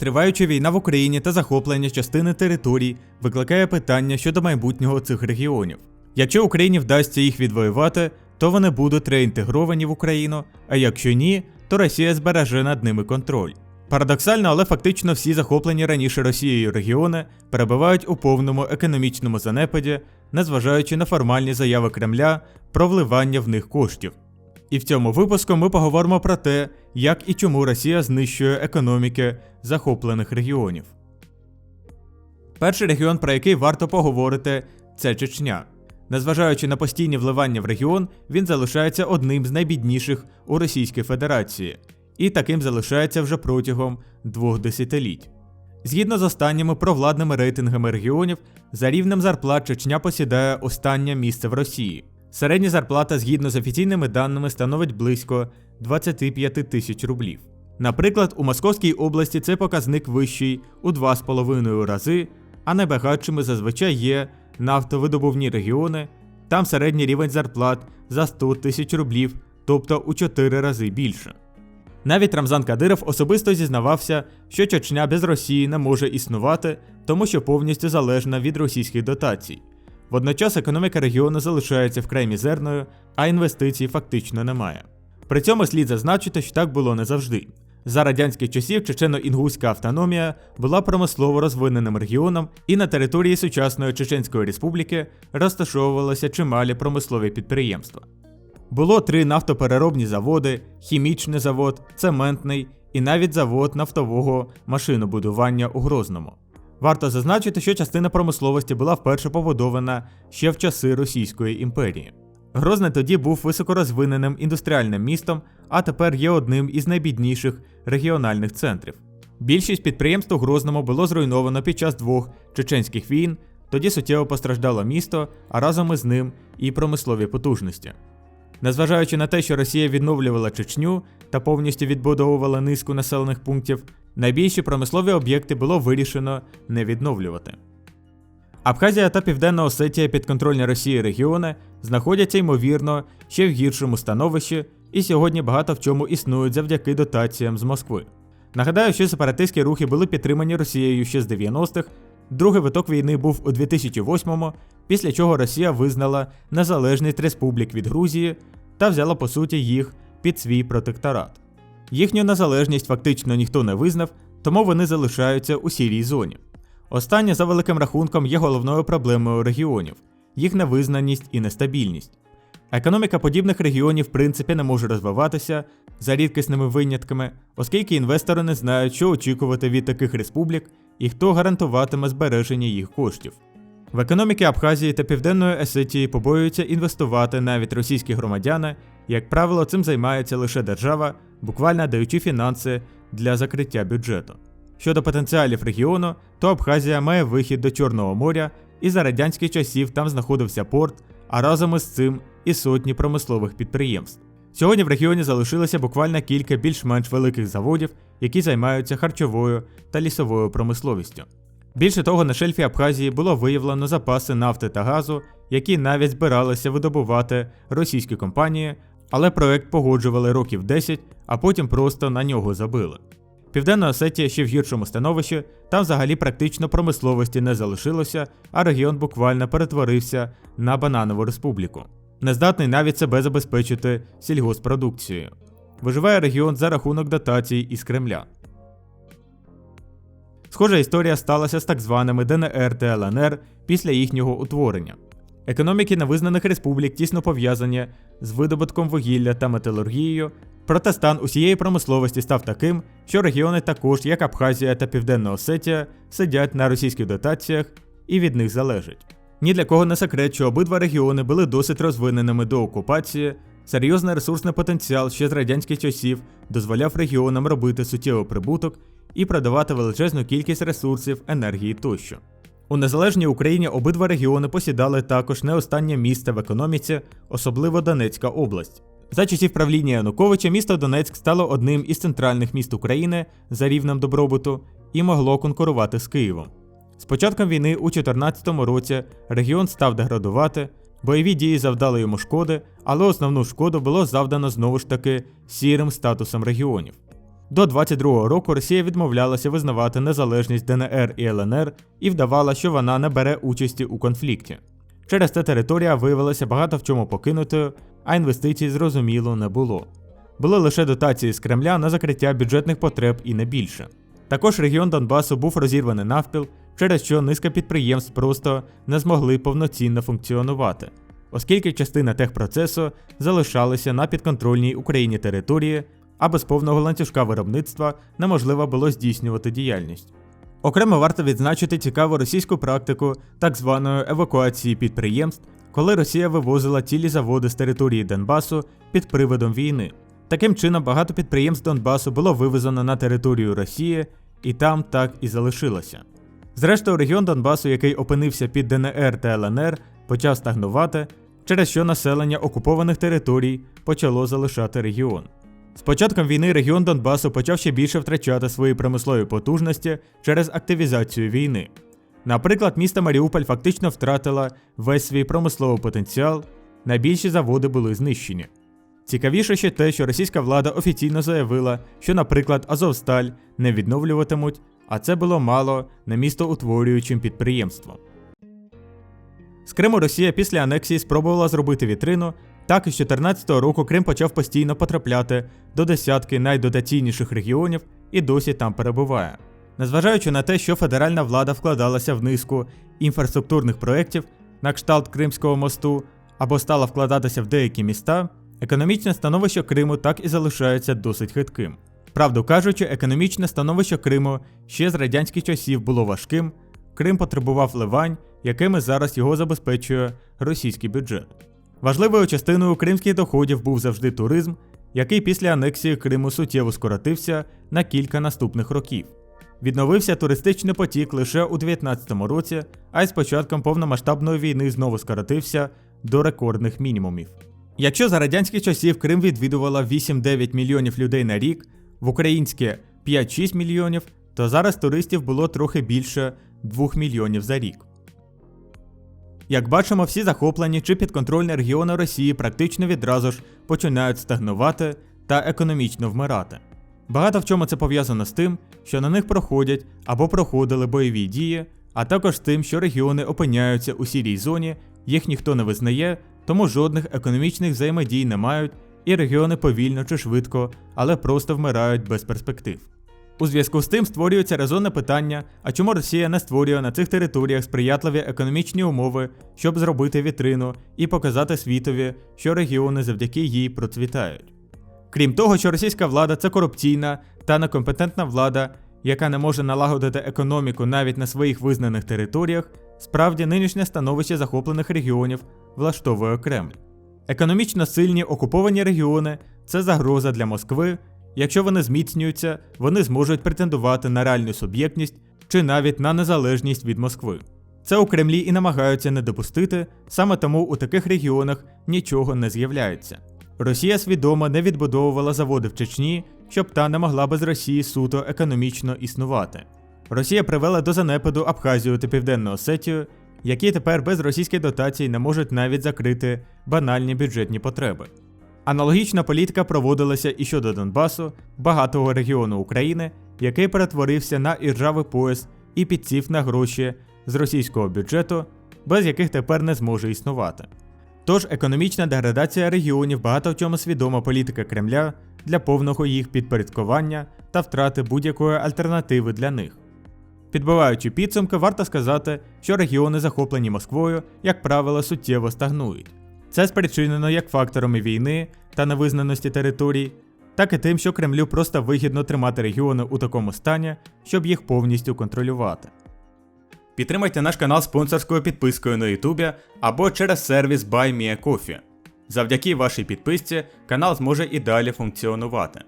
Триваюча війна в Україні та захоплення частини територій викликає питання щодо майбутнього цих регіонів. Якщо Україні вдасться їх відвоювати, то вони будуть реінтегровані в Україну, а якщо ні, то Росія збереже над ними контроль. Парадоксально, але фактично всі захоплені раніше Росією регіони перебувають у повному економічному занепаді, незважаючи на формальні заяви Кремля про вливання в них коштів. І в цьому випуску ми поговоримо про те, як і чому Росія знищує економіки захоплених регіонів. Перший регіон, про який варто поговорити, це Чечня. Незважаючи на постійні вливання в регіон, він залишається одним з найбідніших у Російській Федерації, і таким залишається вже протягом двох десятиліть. Згідно з останніми провладними рейтингами регіонів, за рівнем зарплат Чечня посідає останнє місце в Росії. Середня зарплата згідно з офіційними даними становить близько 25 тисяч рублів. Наприклад, у Московській області цей показник вищий у 2,5 рази, а найбагатшими зазвичай є нафтовидобувні регіони, там середній рівень зарплат за 100 тисяч рублів, тобто у 4 рази більше. Навіть Рамзан Кадиров особисто зізнавався, що Чечня без Росії не може існувати, тому що повністю залежна від російських дотацій. Водночас економіка регіону залишається вкрай мізерною, а інвестицій фактично немає. При цьому слід зазначити, що так було не завжди. За радянських часів Чечено-Інгуська автономія була промислово розвиненим регіоном, і на території сучасної Чеченської республіки розташовувалися чималі промислові підприємства. Було три нафтопереробні заводи, хімічний завод, цементний і навіть завод нафтового машинобудування у Грозному. Варто зазначити, що частина промисловості була вперше побудована ще в часи Російської імперії. Грозне тоді був високорозвиненим індустріальним містом, а тепер є одним із найбідніших регіональних центрів. Більшість підприємств у Грозному було зруйновано під час двох чеченських війн, тоді суттєво постраждало місто, а разом із ним і промислові потужності. Незважаючи на те, що Росія відновлювала Чечню та повністю відбудовувала низку населених пунктів, найбільші промислові об'єкти було вирішено не відновлювати. Абхазія та Південна Осетія підконтрольні Росії регіони знаходяться ймовірно ще в гіршому становищі і сьогодні багато в чому існують завдяки дотаціям з Москви. Нагадаю, що сепаратистські рухи були підтримані Росією ще з 90-х. Другий виток війни був у 2008-му, після чого Росія визнала незалежність республік від Грузії та взяла по суті їх під свій протекторат. Їхню незалежність фактично ніхто не визнав, тому вони залишаються у сірій зоні. Останнє, за великим рахунком, є головною проблемою регіонів їх невизнаність і нестабільність. Економіка подібних регіонів в принципі не може розвиватися за рідкісними винятками, оскільки інвестори не знають, що очікувати від таких республік і хто гарантуватиме збереження їх коштів. В економіки Абхазії та Південної Есетії побоюються інвестувати навіть російські громадяни, як правило, цим займається лише держава, буквально даючи фінанси для закриття бюджету. Щодо потенціалів регіону, то Абхазія має вихід до Чорного моря, і за радянських часів там знаходився порт, а разом із цим і сотні промислових підприємств. Сьогодні в регіоні залишилося буквально кілька більш-менш великих заводів, які займаються харчовою та лісовою промисловістю. Більше того, на шельфі Абхазії було виявлено запаси нафти та газу, які навіть збиралися видобувати російські компанії, але проект погоджували років 10, а потім просто на нього забили. Південна Осетія ще в гіршому становищі, там взагалі практично промисловості не залишилося, а регіон буквально перетворився на бананову республіку. Нездатний навіть себе забезпечити сільгоспродукцією. Виживає регіон за рахунок дотацій із Кремля. Схожа історія сталася з так званими ДНР та ЛНР після їхнього утворення. Економіки невизнаних республік тісно пов'язані з видобутком вугілля та металургією, проте стан усієї промисловості став таким, що регіони також, як Абхазія та Південна Осетія, сидять на російських дотаціях і від них залежать. Ні для кого не секрет, що обидва регіони були досить розвиненими до окупації, серйозний ресурсний потенціал ще з радянських часів дозволяв регіонам робити суттєвий прибуток і продавати величезну кількість ресурсів, енергії тощо. У незалежній Україні обидва регіони посідали також не останнє місце в економіці, особливо Донецька область. За часів правління Януковича місто Донецьк стало одним із центральних міст України за рівнем добробуту і могло конкурувати з Києвом. З початком війни у 2014 році регіон став деградувати, бойові дії завдали йому шкоди, але основну шкоду було завдано знову ж таки сірим статусом регіонів. До 22-го року Росія відмовлялася визнавати незалежність ДНР і ЛНР і вдавала, що вона не бере участі у конфлікті. Через це територія виявилася багато в чому покинутою, а інвестицій зрозуміло не було. Були лише дотації з Кремля на закриття бюджетних потреб і не більше. Також регіон Донбасу був розірваний навпіл, через що низка підприємств просто не змогли повноцінно функціонувати, оскільки частина техпроцесу залишалася на підконтрольній Україні території, а без повного ланцюжка виробництва неможливо було здійснювати діяльність. Окремо варто відзначити цікаву російську практику так званої евакуації підприємств, коли Росія вивозила цілі заводи з території Донбасу під приводом війни. Таким чином, багато підприємств Донбасу було вивезено на територію Росії, і там так і залишилося. Зрештою, регіон Донбасу, який опинився під ДНР та ЛНР, почав стагнувати, через що населення окупованих територій почало залишати регіон. З початком війни регіон Донбасу почав ще більше втрачати свої промислові потужності через активізацію війни. Наприклад, місто Маріуполь фактично втратила весь свій промисловий потенціал, найбільші заводи були знищені. Цікавіше ще те, що російська влада офіційно заявила, що, наприклад, Азовсталь не відновлюватимуть, а це було мало не містоутворюючим підприємством. З Криму Росія після анексії спробувала зробити вітрину, так і з 2014 року Крим почав постійно потрапляти до десятки найдотаційніших регіонів і досі там перебуває. Незважаючи на те, що федеральна влада вкладалася в низку інфраструктурних проєктів на кшталт Кримського мосту або стала вкладатися в деякі міста, економічне становище Криму так і залишається досить хитким. Правду кажучи, економічне становище Криму ще з радянських часів було важким. Крим потребував ливань, якими зараз його забезпечує російський бюджет. Важливою частиною кримських доходів був завжди туризм, який після анексії Криму суттєво скоротився на кілька наступних років. Відновився туристичний потік лише у 2019 році, а й з початком повномасштабної війни знову скоротився до рекордних мінімумів. Якщо за радянських часів Крим відвідувало 8-9 мільйонів людей на рік, в українське 5-6 мільйонів, то зараз туристів було трохи більше 2 мільйонів за рік. Як бачимо, всі захоплені чи підконтрольні регіони Росії практично відразу ж починають стагнувати та економічно вмирати. Багато в чому це пов'язано з тим, що на них проходять або проходили бойові дії, а також з тим, що регіони опиняються у сірій зоні, їх ніхто не визнає, тому жодних економічних взаємодій не мають, і регіони повільно чи швидко, але просто вмирають без перспектив. У зв'язку з тим створюється резонне питання, а чому Росія не створює на цих територіях сприятливі економічні умови, щоб зробити вітрину і показати світові, що регіони завдяки їй процвітають. Крім того, що російська влада це корупційна та некомпетентна влада, яка не може налагодити економіку навіть на своїх визнаних територіях, справді нинішнє становище захоплених регіонів влаштовує Кремль. Економічно сильні окуповані регіони це загроза для Москви. Якщо вони зміцнюються, вони зможуть претендувати на реальну суб'єктність чи навіть на незалежність від Москви. Це у Кремлі і намагаються не допустити, саме тому у таких регіонах нічого не з'являється. Росія свідомо не відбудовувала заводи в Чечні, щоб та не могла без Росії суто економічно існувати. Росія привела до занепаду Абхазію та Південну Осетію, які тепер без російських дотацій не можуть навіть закрити банальні бюджетні потреби. Аналогічна політика проводилася і щодо Донбасу, багатого регіону України, який перетворився на іржавий пояс і підсів на гроші з російського бюджету, без яких тепер не зможе існувати. Тож економічна деградація регіонів багато в чому свідома політика Кремля для повного їх підпорядкування та втрати будь-якої альтернативи для них. Підбиваючи підсумки, варто сказати, що регіони, захоплені Москвою, як правило, суттєво стагнують. Це спричинено як факторами війни та невизнаності територій, так і тим, що Кремлю просто вигідно тримати регіони у такому стані, щоб їх повністю контролювати. Підтримайте наш канал спонсорською підпискою на Ютубі або через сервіс BuyMeACoffee. Завдяки вашій підписці канал зможе і далі функціонувати.